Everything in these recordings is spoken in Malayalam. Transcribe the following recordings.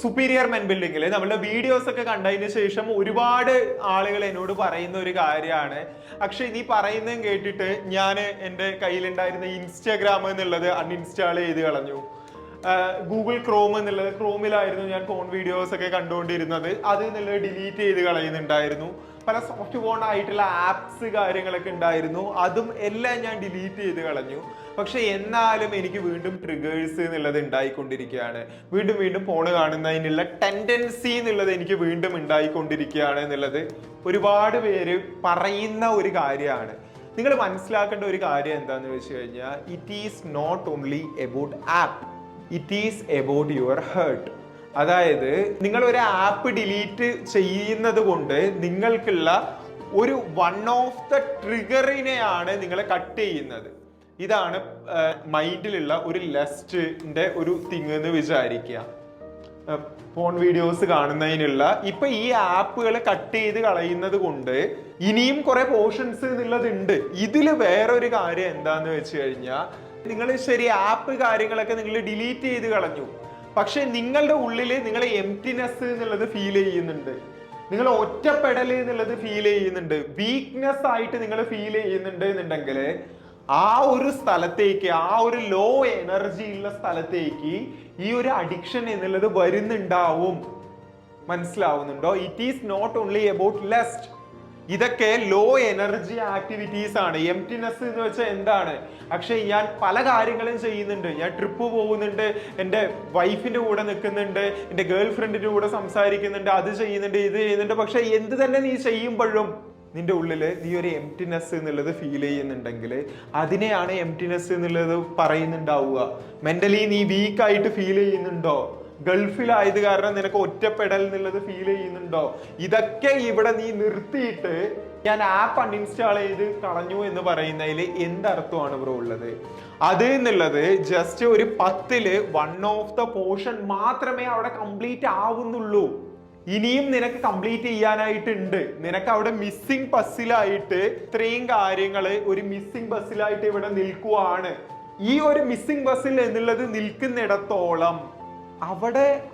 സുപ്പീരിയർ മെൻ ബിൽഡിങ്ങിൽ നമ്മളുടെ വീഡിയോസ് ഒക്കെ കണ്ടതിന് ശേഷം ഒരുപാട് ആളുകൾ എന്നോട് പറയുന്ന ഒരു കാര്യമാണ്. പക്ഷെ നീ പറയുന്നതും കേട്ടിട്ട് ഞാൻ എന്റെ കയ്യിലുണ്ടായിരുന്ന ഇൻസ്റ്റാഗ്രാം എന്നുള്ളത് അൺഇൻസ്റ്റാൾ ചെയ്ത് കളഞ്ഞു. ഗൂഗിൾ ക്രോം എന്നുള്ളത് ക്രോമിലായിരുന്നു ഞാൻ ഫോൺ വീഡിയോസ് ഒക്കെ കണ്ടുകൊണ്ടിരുന്നത്. അത് എന്നുള്ളത് ഡിലീറ്റ് ചെയ്ത് കളയുന്നുണ്ടായിരുന്നു. പല സോഫ്റ്റ് ഫോൺ ആയിട്ടുള്ള ആപ്സ് കാര്യങ്ങളൊക്കെ ഉണ്ടായിരുന്നു. അതും എല്ലാം ഞാൻ ഡിലീറ്റ് ചെയ്ത് കളഞ്ഞു. പക്ഷെ എന്നാലും എനിക്ക് വീണ്ടും ട്രിഗേഴ്സ് എന്നുള്ളത് ഉണ്ടായിക്കൊണ്ടിരിക്കുകയാണ്. വീണ്ടും വീണ്ടും ഫോൺ കാണുന്നതിനുള്ള ടെൻഡൻസി എന്നുള്ളത് എനിക്ക് വീണ്ടും ഉണ്ടായിക്കൊണ്ടിരിക്കുകയാണ് എന്നുള്ളത് ഒരുപാട് പേര് പറയുന്ന ഒരു കാര്യമാണ്. നിങ്ങൾ മനസ്സിലാക്കേണ്ട ഒരു കാര്യം എന്താന്ന് വെച്ച് കഴിഞ്ഞാൽ it is not only about app it is about your heart അതായത് നിങ്ങൾ ഒരു ആപ്പ് ഡിലീറ്റ് ചെയ്യുന്നത് കൊണ്ട് നിങ്ങൾക്കുള്ള ഒരു വൺ ഓഫ് ദ ട്രിഗറിനെയാണ് നിങ്ങൾ കട്ട് ചെയ്യുന്നത്. ഇതാണ് മൈൻഡിലുള്ള ഒരു ലെസ്റ്റിന്റെ ഒരു തിങ് എന്ന് വിചാരിക്കുക ഫോൺ വീഡിയോസ് കാണുന്നതിനുള്ള. ഇപ്പൊ ഈ ആപ്പുകൾ കട്ട് ചെയ്ത് കളയുന്നത് കൊണ്ട് ഇനിയും കുറെ പോർഷൻസ് എന്നുള്ളതുണ്ട് ഇതിൽ വേറൊരു കാര്യം എന്താന്ന് വെച്ച് കഴിഞ്ഞാൽ നിങ്ങൾ ശരി ആപ്പ് കാര്യങ്ങളൊക്കെ നിങ്ങൾ ഡിലീറ്റ് ചെയ്ത് കളഞ്ഞു. പക്ഷെ നിങ്ങളുടെ ഉള്ളിൽ നിങ്ങൾ എംറ്റിനെസ് എന്നുള്ളത് ഫീൽ ചെയ്യുന്നുണ്ട്. നിങ്ങൾ ഒറ്റപ്പെടൽ എന്നുള്ളത് ഫീൽ ചെയ്യുന്നുണ്ട്. വീക്ക്നെസ് ആയിട്ട് നിങ്ങൾ ഫീൽ ചെയ്യുന്നുണ്ട് എന്നുണ്ടെങ്കിൽ ആ ഒരു സ്ഥലത്തേക്ക് ആ ഒരു ലോ എനർജി ഉള്ള സ്ഥലത്തേക്ക് ഈ ഒരു അഡിക്ഷൻ എന്നുള്ളത് വരുന്നുണ്ടാവും. മനസ്സിലാവുന്നുണ്ടോ? It is not only about lest ഇതൊക്കെ ലോ എനർജി ആക്ടിവിറ്റീസ് ആണ്. എംറ്റിനെസ് എന്ന് വെച്ചാൽ എന്താണ്? പക്ഷേ ഞാൻ പല കാര്യങ്ങളും ചെയ്യുന്നുണ്ട്. ഞാൻ ട്രിപ്പ് പോകുന്നുണ്ട്. എന്റെ വൈഫിന്റെ കൂടെ നിൽക്കുന്നുണ്ട്. എന്റെ ഗേൾ ഫ്രണ്ടിന്റെ കൂടെ സംസാരിക്കുന്നുണ്ട്. അത് ചെയ്യുന്നുണ്ട് ഇത് ചെയ്യുന്നുണ്ട്. പക്ഷേ എന്ത് തന്നെ നീ ചെയ്യുമ്പോഴും നിന്റെ ഉള്ളിൽ നീ ഒരു എംറ്റിനെസ് എന്നുള്ളത് ഫീൽ ചെയ്യുന്നുണ്ടെങ്കിൽ അതിനെയാണ് എംറ്റിനെസ് എന്നുള്ളത് പറയുന്നുണ്ടാവുക. മെന്റലി നീ വീക്കായിട്ട് ഫീൽ ചെയ്യുന്നുണ്ടോ? ഗൾഫിലായത് കാരണം നിനക്ക് ഒറ്റപ്പെടൽ എന്നുള്ളത് ഫീൽ ചെയ്യുന്നുണ്ടോ? ഇതൊക്കെ ഇവിടെ നീ നിർത്തിയിട്ട് ഞാൻ ആപ്പ് അൺഇൻസ്റ്റാൾ ചെയ്ത് കളഞ്ഞു എന്ന് പറയുന്നതിൽ എന്തർത്ഥമാണ് ബ്രോ ഉള്ളത്? അത് എന്നുള്ളത് ജസ്റ്റ് ഒരു പത്തിൽ വൺ ഓഫ് ദ പോർഷൻ മാത്രമേ അവിടെ കംപ്ലീറ്റ് ആവുന്നുള്ളൂ. ഇനിയും നിനക്ക് കംപ്ലീറ്റ് ചെയ്യാനായിട്ടുണ്ട്. നിനക്ക് അവിടെ മിസ്സിംഗ് ബസ്സിലായിട്ട് ഇത്രയും കാര്യങ്ങൾ ഒരു മിസ്സിംഗ് ബസ്സിലായിട്ട് ഇവിടെ നിൽക്കുവാണ്. ഈ ഒരു മിസ്സിംഗ് ബസ്സിൽ എന്നുള്ളത് നിൽക്കുന്നിടത്തോളം അവിടെ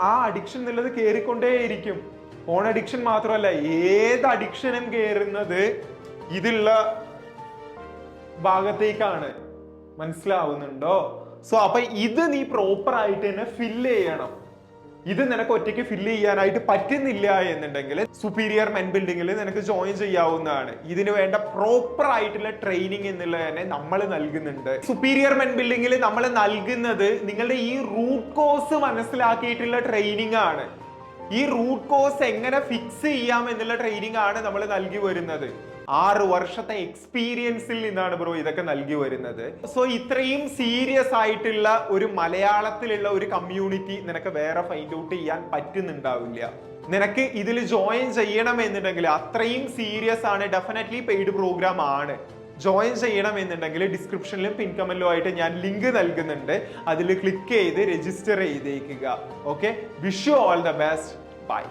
ആ അഡിക്ഷൻ എന്നുള്ളത് കയറിക്കൊണ്ടേയിരിക്കും ഫോൺ അഡിക്ഷൻ മാത്രമല്ല ഏത് അഡിക്ഷനും കയറുന്നത് ഇതുള്ള ഭാഗത്തേക്കാണ്. മനസ്സിലാവുന്നുണ്ടോ? സോ അപ്പൊ ഇത് നീ പ്രോപ്പർ ആയിട്ട് തന്നെ ഫില്ല് ചെയ്യണം. ഇത് നിനക്ക് ഒറ്റയ്ക്ക് ഫില്ല് ചെയ്യാനായിട്ട് പറ്റുന്നില്ല എന്നുണ്ടെങ്കിൽ സുപ്പീരിയർ മെൻ ബിൽഡിങ്ങിൽ നിനക്ക് ജോയിൻ ചെയ്യാവുന്നതാണ്. ഇതിന് വേണ്ട പ്രോപ്പർ ആയിട്ടുള്ള ട്രെയിനിങ് എന്നുള്ളത് തന്നെ നമ്മൾ നൽകുന്നുണ്ട്. സുപ്പീരിയർ മെൻ ബിൽഡിങ്ങിൽ നമ്മൾ നൽകുന്നത് നിങ്ങളുടെ ഈ റൂട്ട് കോസ് മനസ്സിലാക്കിയിട്ടുള്ള ട്രെയിനിങ് ആണ്. ഈ റൂട്ട് കോസ് എങ്ങനെ ഫിക്സ് ചെയ്യാം എന്നുള്ള ട്രെയിനിങ് ആണ് നമ്മൾ നൽകി വരുന്നത്. ആറ് വർഷത്തെ എക്സ്പീരിയൻസിൽ നിന്നാണ് ബ്രോ ഇതൊക്കെ നൽകി വരുന്നത്. സോ ഇത്രയും സീരിയസ് ആയിട്ടുള്ള ഒരു മലയാളത്തിലുള്ള ഒരു കമ്മ്യൂണിറ്റി നിനക്ക് വേറെ ഫൈൻഡ് ഔട്ട് ചെയ്യാൻ പറ്റുന്നുണ്ടാവില്ല. നിനക്ക് ഇതിൽ ജോയിൻ ചെയ്യണം എന്നുണ്ടെങ്കിൽ അത്രയും സീരിയസ് ആണ് ഡെഫിനറ്റ്ലി പെയ്ഡ് പ്രോഗ്രാം ആണ്. ജോയിൻ ചെയ്യണം എന്നുണ്ടെങ്കിൽ ഡിസ്ക്രിപ്ഷനിലും പിൻ ആയിട്ട് ഞാൻ ലിങ്ക് നൽകുന്നുണ്ട്. അതിൽ ക്ലിക്ക് ചെയ്ത് രജിസ്റ്റർ ചെയ്തേക്കുക. Okay wish you all the best bye